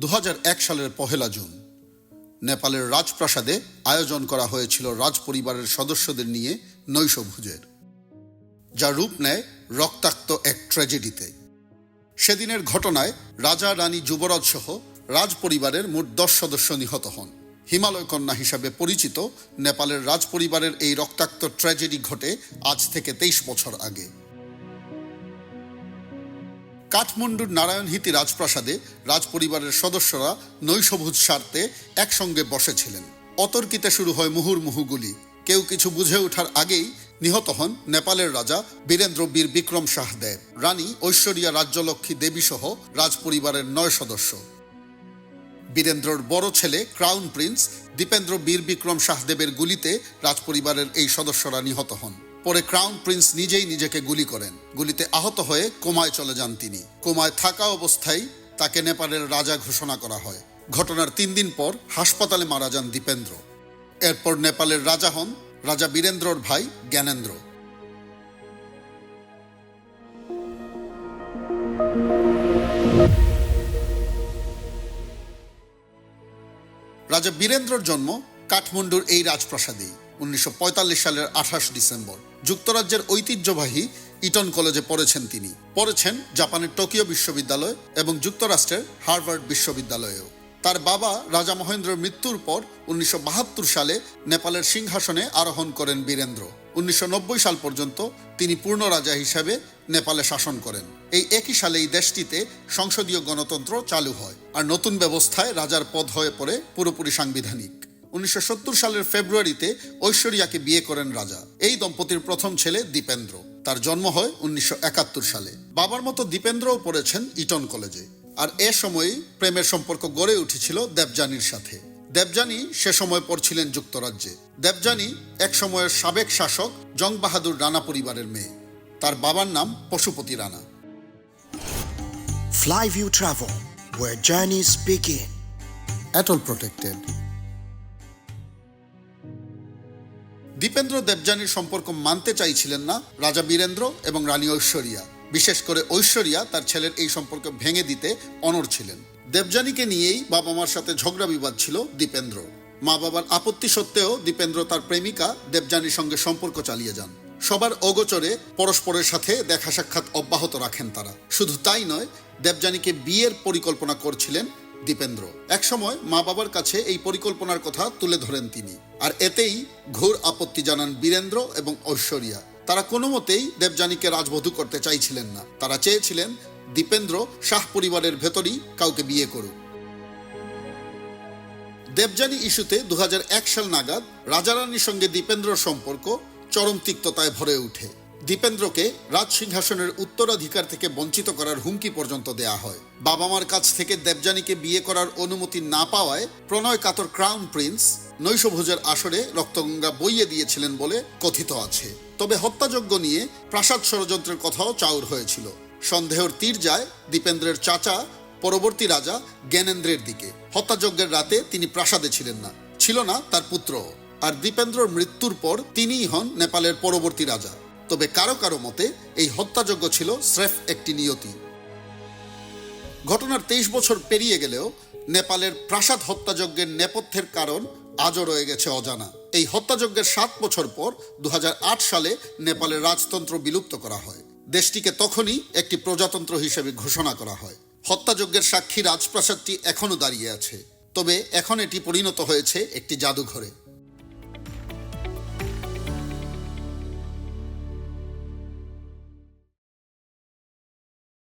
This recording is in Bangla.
দু হাজার এক সালের পহেলা জুন, নেপালের রাজপ্রাসাদে আয়োজন করা হয়েছিল রাজ পরিবারের সদস্যদের নিয়ে নৈশভোজের যা রূপ নেয় রক্তাক্ত এক ট্র্যাজেডিতে। সেদিনের ঘটনায় রাজা রানী যুবরাজ সহ রাজ পরিবারের মোট দশ সদস্য নিহত হন। হিমালয় কন্যা হিসাবে পরিচিত নেপালের রাজ পরিবারের এই রক্তাক্ত ট্র্যাজেডি ঘটে আজ থেকে তেইশ বছর আগে। কাঠমান্ডুর নারায়ণহিতি রাজপ্রাসাদে রাজপরিবারের সদস্যরা নৈশভোজ সারতে একসঙ্গে বসেছিলেন। অতর্কিতে শুরু হয় মুহুর্মুহু গুলি। কেউ কিছু বুঝে ওঠার আগেই নিহত হন নেপালের রাজা বীরেন্দ্র বীর বিক্রম শাহদেব রানী ঐশ্বরিয়া রাজ্যলক্ষ্মী দেবী সহ রাজপরিবারের নয় সদস্য। বীরেন্দ্রর বড় ছেলে ক্রাউন প্রিন্স দীপেন্দ্র বীর বিক্রম শাহদেবের গুলিতে রাজপরিবারের এই সদস্যরা নিহত হন। পরে ক্রাউন প্রিন্স নিজেই নিজেকে গুলি করেন। গুলিতে আহত হয়ে কোমায় চলে যান তিনি। কোমায় থাকা অবস্থায় তাকে নেপালের রাজা ঘোষণা করা হয়। ঘটনার তিন দিন পর হাসপাতালে মারা যান দীপেন্দ্র। এরপর নেপালের রাজা হন রাজা বীরেন্দ্রর ভাই জ্ঞানেন্দ্র। রাজা বীরেন্দ্রর জন্ম কাঠমান্ডুর এই রাজপ্রাসাদেই, উনিশশো পঁয়তাল্লিশ সালের আঠাশ ডিসেম্বর। যুক্তরাজ্যের ঐতিহ্যবাহী ইটন কলেজে পড়েছেন তিনি। পড়েছেন জাপানের টোকিও বিশ্ববিদ্যালয় এবং যুক্তরাষ্ট্রের হার্ভার্ড বিশ্ববিদ্যালয়েও। তার বাবা রাজা মহেন্দ্রের মৃত্যুর পর উনিশশো বাহাত্তর সালে নেপালের সিংহাসনে আরোহণ করেন বীরেন্দ্র। উনিশশো নব্বই সাল পর্যন্ত তিনি পূর্ণ রাজা হিসাবে নেপালে শাসন করেন। এই একই সালে এই দেশটিতে সংসদীয় গণতন্ত্র চালু হয় আর নতুন ব্যবস্থায় রাজার পদ হয়ে পড়ে পুরোপুরি সাংবিধানিক। উনিশশো সত্তর সালের ফেব্রুয়ারিতে ঐশ্বরিয়াকে বিয়ে করেন রাজা। এই দম্পতির প্রথম ছেলে দীপেন্দ্র। তার জন্ম হয় উনিশশো একাত্তর সালে। বাবার মতো দীপেন্দ্রও পড়েছেন ইটন কলেজে। আর এ সময়ই প্রেমের সম্পর্ক গড়ে উঠেছিল দেবযানীর সাথে। দেবযানী সে সময় পড়ছিলেন যুক্তরাজ্যে। দেবযানী এক সময়ের সাবেক শাসক জং বাহাদুর রানা পরিবারের মেয়ে। তার বাবার নাম Pashupati Rana. Flyview Travel, where journeys begin. অ্যাটল প্রোটেক্টেড দীপেন্দ্র দেবযানীর সম্পর্ক মানতে চাইছিলেন না রাজা বীরেন্দ্র এবং রানী ঐশ্বরিয়া। বিশেষ করে ঐশ্বরিয়া তার ছেলের এই সম্পর্ক ভেঙে দিতে অনড় ছিলেন। দেবযানীকে নিয়েই বাবা মার সাথে ঝগড়া বিবাদ ছিল দীপেন্দ্র। মা বাবার আপত্তি সত্ত্বেও দীপেন্দ্র তার প্রেমিকা দেবযানীর সঙ্গে সম্পর্ক চালিয়ে যান। সবার অগোচরে পরস্পরের সাথে দেখা সাক্ষাৎ অব্যাহত রাখেন তারা। শুধু তাই নয়, দেবযানীকে বিয়ের পরিকল্পনা করছিলেন দীপেন্দ্র। একসময় মা বাবার কাছে এই পরিকল্পনার কথা তুলে ধরেন তিনি। আর এতেই ঘোর আপত্তি জানান বীরেন্দ্র এবং ঐশ্বরিয়া। তারা কোনো মতেই দেবযানীকে রাজবধূ করতে চাইছিলেন না। তারা চেয়েছিলেন দীপেন্দ্র শাহ পরিবারের ভেতরই কাউকে বিয়ে করুক। দেবযানী ইস্যুতে দু হাজার এক সাল নাগাদ রাজারানীর সঙ্গে দীপেন্দ্রর সম্পর্ক চরম তিক্ততায় ভরে ওঠে। দীপেন্দ্রকে রাজ সিংহাসনের উত্তরাধিকার থেকে বঞ্চিত করার হুমকি পর্যন্ত দেয়া হয়। বাবা মার কাছ থেকে দেবযানীকে বিয়ে করার অনুমতি না পাওয়ায় প্রণয় কাতর ক্রাউন প্রিন্স নৈশভোজের আসরে রক্তগঙ্গা বইয়ে দিয়েছিলেন বলে কথিত আছে। তবে হত্যাযজ্ঞ নিয়ে প্রাসাদ ষড়যন্ত্রের কথাও চাউর হয়েছিল। সন্দেহর তীর যায় দীপেন্দ্রের চাচা, পরবর্তী রাজা জ্ঞানেন্দ্রের দিকে। হত্যাযজ্ঞের রাতে তিনি প্রাসাদে ছিলেন না, ছিল না তার পুত্র আর দীপেন্দ্রর মৃত্যুর পর তিনিই হন নেপালের পরবর্তী রাজা। তবে কারও কারও মতে এই হত্যাযজ্ঞ ছিল স্রেফ একটি নিয়তি। ঘটনার তেইশ বছর পেরিয়ে গেলেও নেপালের প্রাসাদ হত্যাযজ্ঞের নেপথ্যের কারণ আজও রয়ে গেছে অজানা। এই হত্যাযজ্ঞের সাত বছর পর দু হাজার আট সালে নেপালের রাজতন্ত্র বিলুপ্ত করা হয়। দেশটিকে তখনই একটি প্রজাতন্ত্র হিসেবে ঘোষণা করা হয়। হত্যাযজ্ঞের সাক্ষী রাজপ্রাসাদটি এখনও দাঁড়িয়ে আছে। তবে এখন এটি পরিণত হয়েছে একটি জাদুঘরে।